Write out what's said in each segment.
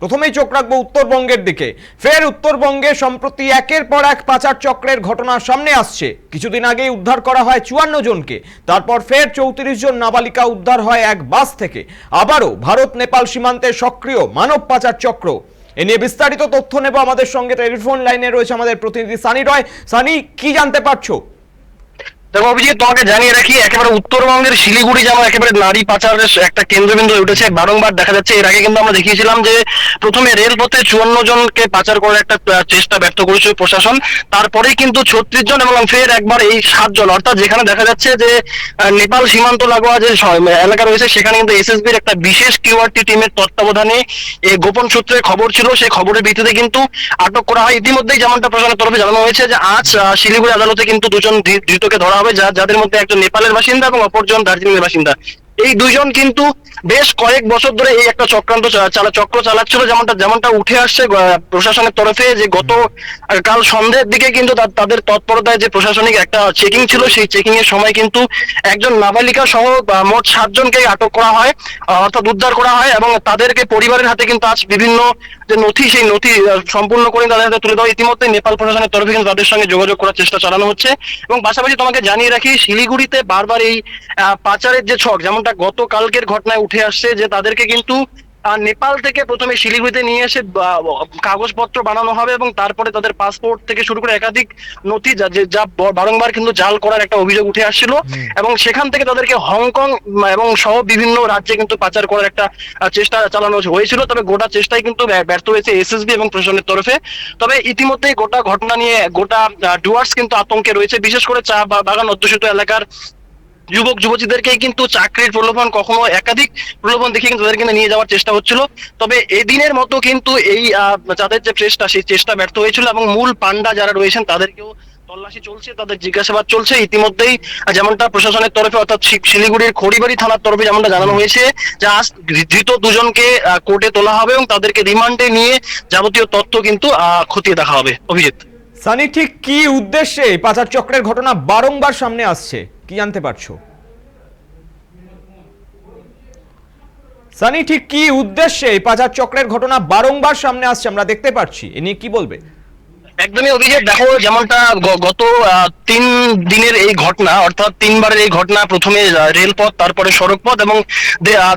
প্রথমেই চোখ রাখব উত্তরবঙ্গের দিকে। ফের উত্তরবঙ্গে সম্প্রতি একের পর এক পাচার চক্রের ঘটনা সামনে আসছে। কিছুদিন আগেই উদ্ধার করা হয় চুয়ান্ন জনকে। তারপর ফের চৌত্রিশ জন নাবালিকা উদ্ধার হয় এক বাস থেকে। আবারও ভারত নেপাল সীমান্তে সক্রিয় মানব পাচার চক্র। এ নিয়ে বিস্তারিত তথ্য নেব আমাদের সঙ্গে। টেলিফোন লাইনে রয়েছে আমাদের প্রতিনিধি সানি রয়। সানি, কি জানতে পারছ? দেখো অভিজিৎ, তোমাকে জানিয়ে রাখি, একেবারে উত্তরবঙ্গের শিলিগুড়ি যেন একেবারে নারী পাচারের একটা কেন্দ্রবিন্দু উঠেছে। বারংবার দেখা যাচ্ছে, এর আগে কিন্তু আমরা দেখিয়েছিলাম যে প্রথমে রেলপথে চুয়ান্ন জনকে পাচার করার একটা চেষ্টা ব্যর্থ করেছিল প্রশাসন। তারপরেই কিন্তু ছত্রিশ জন এবং ফের একবার এই সাতজন অর্থাৎ যেখানে দেখা যাচ্ছে যে নেপাল সীমান্ত লাগোয়া যে এলাকা রয়েছে, সেখানে কিন্তু এসএসবির একটা বিশেষ কিউআরটি টিমের তত্ত্বাবধানে এই গোপন সূত্রে খবর ছিল। সেই খবরের ভিত্তিতে কিন্তু আটক করা হয়। ইতিমধ্যেই যেমনটা প্রশাসনের তরফে জানানো হয়েছে যে, আজ শিলিগুড়ি আদালতে কিন্তু দুজন ধৃতকে ধরা হবে যাদের মধ্যে একজন নেপালের বাসিন্দা এবং অপরজন দার্জিলিং এর বাসিন্দা। এই দুইজন কিন্তু বেশ কয়েক বছর ধরে এই একটা চক্রান্ত চক্র চালাচ্ছিল। যেমনটা যেমনটা উঠে আসছে প্রশাসনের তরফে যে গত কাল সন্ধ্যের দিকে কিন্তু তাদের তৎপরতায় যে প্রশাসনিক একটা চেকিং ছিল, সেই চেকিং এর সময় কিন্তু একজন নাবালিকা সহ মোট সাতজনকে আটক করা হয়, অর্থাৎ উদ্ধার করা হয় এবং তাদেরকে পরিবারের হাতে কিন্তু আজ বিভিন্ন যে নথি, সেই নথি সম্পূর্ণ করে তাদের হাতে তুলে দেওয়া। ইতিমধ্যে নেপাল প্রশাসনের তরফে কিন্তু তাদের সঙ্গে যোগাযোগ করার চেষ্টা চালানো হচ্ছে। এবং পাশাপাশি তোমাকে জানিয়ে রাখি, শিলিগুড়িতে বারবার এই পাচারের যে ছক, যেমনটা গতকালকের ঘটনায় উঠে আসছে যে তাদেরকে কিন্তু নেপাল থেকে প্রথমে শিলিগুড়িতে নিয়ে এসে কাগজপত্র বানানো হবে এবং তারপরে তাদের পাসপোর্ট থেকে শুরু করে একাধিক নথি যা যা বারংবার কিন্তু জাল করার একটা অভিযোগ উঠে আসছিল। এবং সেখান থেকে তাদেরকে হংকং এবং সহ বিভিন্ন রাজ্যে কিন্তু পাচার করার একটা চেষ্টা চালানো হয়েছিল। তবে গোটা চেষ্টাই কিন্তু ব্যা- ব্যর্থ হয়েছে এসএসবি এবং প্রশাসনের তরফে। তবে ইতিমধ্যেই গোটা ঘটনা নিয়ে গোটা ডুয়ার্স কিন্তু আতঙ্কে রয়েছে। বিশেষ করে চা বাগান অধ্যুষিত এলাকার যুবক যুবতীদেরকে কিন্তু চাকরির প্রলোভন কখনো একাধিক প্রলোভন দেখে কিন্তু তাদেরকে নিয়ে যাওয়ার চেষ্টা হচ্ছিল। তবে এদিনের মতো কিন্তু এই যাদের যে চেষ্টা সেই চেষ্টা ব্যর্থ হয়েছিল এবং মূল পান্ডা যারা রয়েছেন তাদেরকেও তল্লাশি চলছে তাদের জিজ্ঞাসাবাদ চলছে। ইতিমধ্যেই যেমনটা প্রশাসনের তরফে অর্থাৎ শিলিগুড়ির খড়িবাড়ি থানার তরফে যেমনটা জানানো হয়েছে যে আজ ধৃত দুজনকে কোর্টে তোলা হবে এবং তাদেরকে রিমান্ডে নিয়ে যাবতীয় তথ্য কিন্তু আহ, খতিয়ে দেখা হবে। অভিজিৎ। সানি ঠিক কি উদ্দেশ্যে পাচার চক্রের ঘটনা বারংবার সামনে আসছে? কি জানতে পারছ? সানি, ঠিক কি উদ্দেশ্যে এই পাচার চক্রের ঘটনা বারংবার সামনে আসছে আমরা দেখতে পাচ্ছি এ নিয়ে কি বলবে? একদমই অভিষেক, দেখো যেমনটা গত তিন দিনের এই ঘটনা, অর্থাৎ তিনবারের এই ঘটনা, প্রথমে রেলপথ, তারপরে সড়কপথ এবং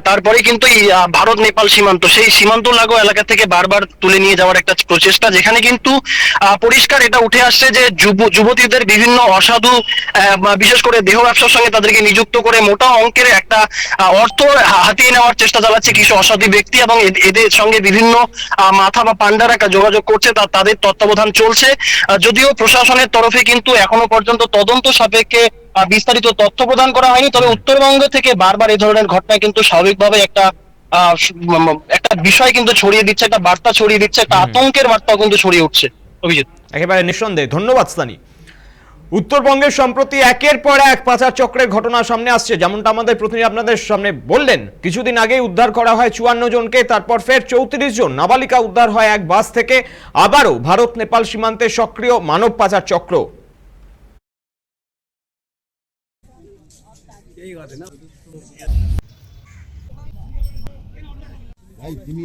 তারপরে কিন্তু এই ভারত, নেপাল সীমান্ত। সেই সীমান্ত লাগো এলাকা থেকে বারবার তুলে নিয়ে যাওয়ার একটা প্রচেষ্টা, যেখানে কিন্তু পরিষ্কার এটা উঠে আসছে যে যুব- যুবতীদের বিভিন্ন অসাধু বিশেষ করে দেহ ব্যবসার সঙ্গে তাদেরকে নিযুক্ত করে মোটা অঙ্কের একটা অর্থ হাতিয়ে নেওয়ার চেষ্টা চালাচ্ছে কিছু অসাধু ব্যক্তি এবং এদের সঙ্গে বিভিন্ন মাথা বা পান্ডারা যোগাযোগ করছে তাদের তত্ত্বাবধান চলছে। আহ, যদিও প্রশাসনের তরফে কিন্তু এখনও পর্যন্ত তদন্ত সাপেক্ষে বিস্তারিত তথ্য প্রদান করা হয়নি। তবে উত্তরবঙ্গ থেকে বারবার এই ধরনের ঘটনা কিন্তু স্বাভাবিকভাবে একটা একটা বিষয় কিন্তু ছড়িয়ে দিচ্ছে একটা বার্তা ছড়িয়ে দিচ্ছে একটা আতঙ্কের বার্তাও কিন্তু ছড়িয়ে উঠছে। অভিজিৎ। একেবারে নিঃসন্দেহে। ধন্যবাদ সানি। উত্তরবঙ্গে সম্প্রতি একের পর এক পাচার চক্রের ঘটনা সামনে আসছে। যেমনটা আমাদের প্রতিনিধি আপনাদের সামনে বললেন, কিছুদিন আগেই উদ্ধার করা হয় চুয়ান্ন জনকে, তারপর ফের চৌত্রিশ জন নাবালিকা উদ্ধার হয় এক বাস থেকে। আবারও ভারত নেপাল সীমান্তে সক্রিয় মানব পাচার চক্র। ভাই তুমি